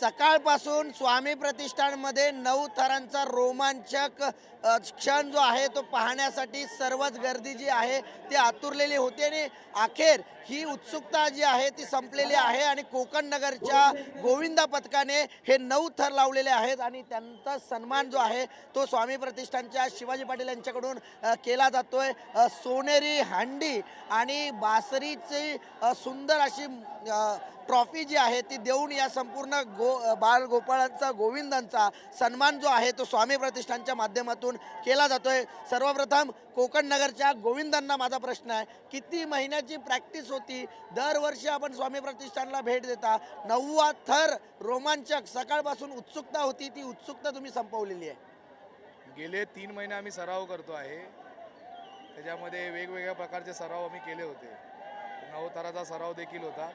सकाळपासून स्वामी प्रतिष्ठानमध्ये नऊ थरांचा रोमांचक क्षण जो आहे तो पाहण्यासाठी सर्वच गर्दी जी आहे ती आतुरलेली होती. आणि अखेर ही उत्सुकता जी आहे ती संपलेली आहे आणि कोकण नगरच्या गोविंदा पथकाने हे नऊ थर लावलेले आहेत आणि त्यांचा सन्मान जो आहे तो स्वामी प्रतिष्ठानच्या शिवाजी पाटील यांच्याकडून केला जातोय. सोनेरी हांडी आणि बासरीची सुंदर अशी ट्रॉफी जी आहे ती देऊन या संपूर्ण गो बाल गोपाळांचा गोविंदांचा सन्मान जो आहे तो स्वामी प्रतिष्ठानच्या माध्यमातून केला जातोय. सर्वप्रथम कोकण नगरच्या गोविंदांना माझा प्रश्न आहे किती महिन्याची प्रॅक्टिस होती दरवर्षी आपण स्वामी प्रतिष्ठानला भेट देता. नववा थर रोमांचक सकाळपासून उत्सुकता होती. ती उत्सुकता तुम्ही संपवलेली आहे. गेले तीन महिने आम्ही सराव करतो आहे. त्याच्यामध्ये वेगवेगळ्या प्रकारचे सराव आम्ही केले होते. नवथराचा सराव देखील होता.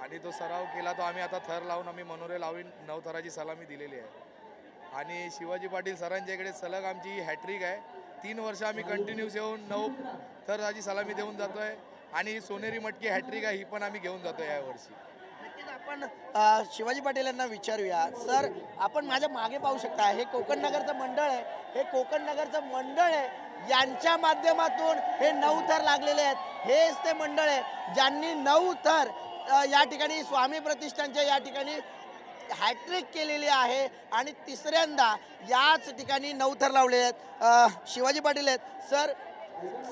आणि तो सराव केला तो आम्ही आता थर लावून आम्ही मनोरे लावून नवथराची सलामी दिलेली आहे. आणि शिवाजी पाटील सरांच्या इकडे सलग आमची हॅट्रिक आहे. तीन वर्ष आम्ही कंटिन्यूस येऊन नऊ थराची सलामी देऊन जातोय. आणि सोनेरी मटकी हॅट्रिक आहे ही पण आम्ही घेऊन जातो यावर्षी. नक्कीच आपण अ, शिवाजी पाटील यांना विचारूया. सर आपण माझ्या मागे पाहू शकता हे कोकण नगरचं मंडळ आहे. हे कोकण नगरचं मंडळ आहे. यांच्या माध्यमातून हे नऊ थर लागलेले आहेत. हेच ते मंडळ आहे. ज्यांनी नऊ थर अ, या ठिकाणी स्वामी प्रतिष्ठानच्या या ठिकाणी हॅट्रिक केलेली आहे. आणि तिसऱ्यांदा याच ठिकाणी नऊ थर लावले आहेत. अ, शिवाजी पाटील आहेत. सर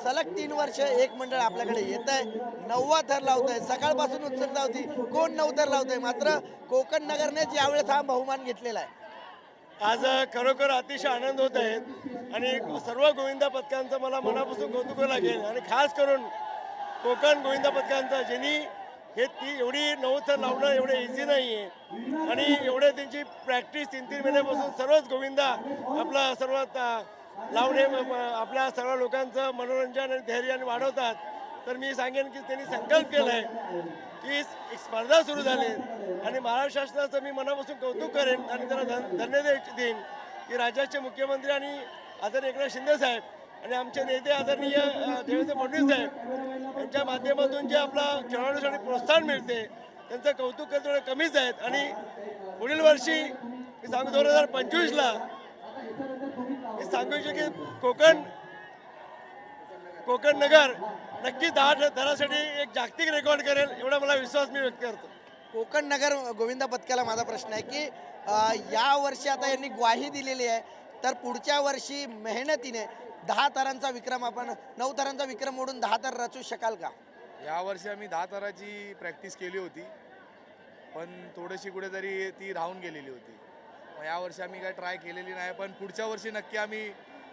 सलग तीन वर्ष एक मंडळ आपल्याकडे येत आहे. नववा थर लावत आहे. सकाळपासून उत्सुकता होती कोण नऊ थर लावत आहे? मात्र कोकण नगरनेच यावेळेस हा बहुमान घेतलेला आहे. आज खरोखर अतिशय आनंद होत आहे. आणि सर्व गोविंदा पथकांचं मला मनापासून कौतुक लागेल. आणि खास करून कोकण गोविंदा पथकांचं ज्यांनी हे ती एवढी नवथर लावणं एवढं इझी नाही आहे. आणि एवढे त्यांची प्रॅक्टिस तीन तीन महिन्यापासून सर्वच गोविंदा आपला सर्वात लावणे आपल्या सर्व लोकांचं मनोरंजन आणि धैर्य आणि वाढवतात. तर मी सांगेन की त्यांनी संकल्प केला आहे की एक स्पर्धा सुरू झाली. आणि महाराष्ट्र शासनाचं मी मनापासून कौतुक करेन आणि त्यांना धन धन्य देईन की राज्याचे मुख्यमंत्री आणि आदरणीय एकनाथ शिंदे साहेब आणि आमचे नेते आदरणीय देवेंद्र फडणवीस साहेब यांच्या माध्यमातून जे आपला खेळाडूसाठी प्रोत्साहन मिळते त्यांचं कौतुक करणं थोडं कमीच आहेत. आणि पुढील वर्षी मी सांगू दोन हजार पंचवीसला मी सांगू इच्छितो की कोकण कोकण नगर नक्की दहा दरासाठी एक जागतिक रेकॉर्ड करेल एवढा मला विश्वास मी व्यक्त करतो. कोकण नगर गोविंदा पथकाला माझा प्रश्न आहे की या वर्षी आता यांनी ग्वाही दिलेली आहे तर पुढच्या वर्षी मेहनतीने दहा तरांचा विक्रम आपण नऊ तरांचा विक्रम मोडून दहा तर रचू शकाल का? यावर्षी आम्ही दहा तराची प्रॅक्टिस केली होती पण थोडीशी कुठेतरी ती राहून गेलेली होती. मग यावर्षी आम्ही काय ट्राय केलेली नाही पण पुढच्या वर्षी नक्की आम्ही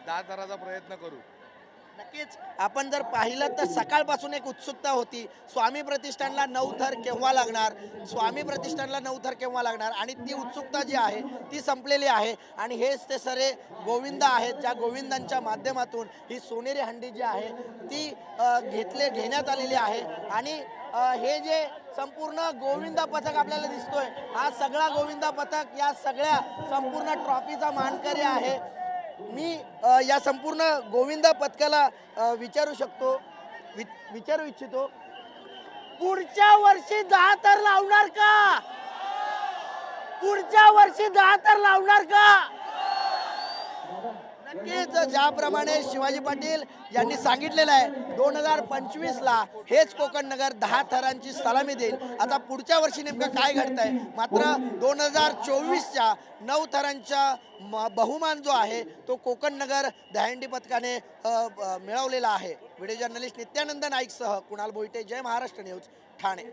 दहा तराचा प्रयत्न करू. नक्कीच. आपण जर पाहिलं तर सकाळपासून एक उत्सुकता होती. स्वामी प्रतिष्ठानला नऊ थर केव्हा लागणार? स्वामी प्रतिष्ठानला नऊ थर केव्हा लागणार? आणि ती उत्सुकता जी आहे ती संपलेली आहे. आणि हेच ते सरे गोविंद आहेत ज्या गोविंदांच्या माध्यमातून ही सोनेरी हंडी जी आहे ती घेतले घेण्यात आलेली आहे. आणि हे जे संपूर्ण गोविंदा पथक आपल्याला दिसतोय हा सगळा गोविंदा पथक या सगळ्या संपूर्ण ट्रॉफीचा मानकरी आहे. मी या संपूर्ण गोविंदा पथकाला विचारू शकतो वि विचारू इच्छितो. पुढच्या वर्षी दहा तर लावणार का? पुढच्या वर्षी दहा तर लावणार का? नक्कीच ज्याप्रमाणे शिवाजी पाटील यांनी सांगितलेलं आहे दोन हजार पंचवीसला हेच कोकण नगर दहा थरांची सलामी देईल. आता पुढच्या वर्षी नेमकं काय घडत आहे मात्र दोन हजार चोवीसच्या नऊ थरांच्या बहुमान जो आहे तो कोकण नगर दहांडी पथकाने मिळवलेला आहे. व्हिडिओ जर्नलिस्ट नित्यानंद नाईकसह कुणाल बोईटे जय महाराष्ट्र न्यूज ठाणे.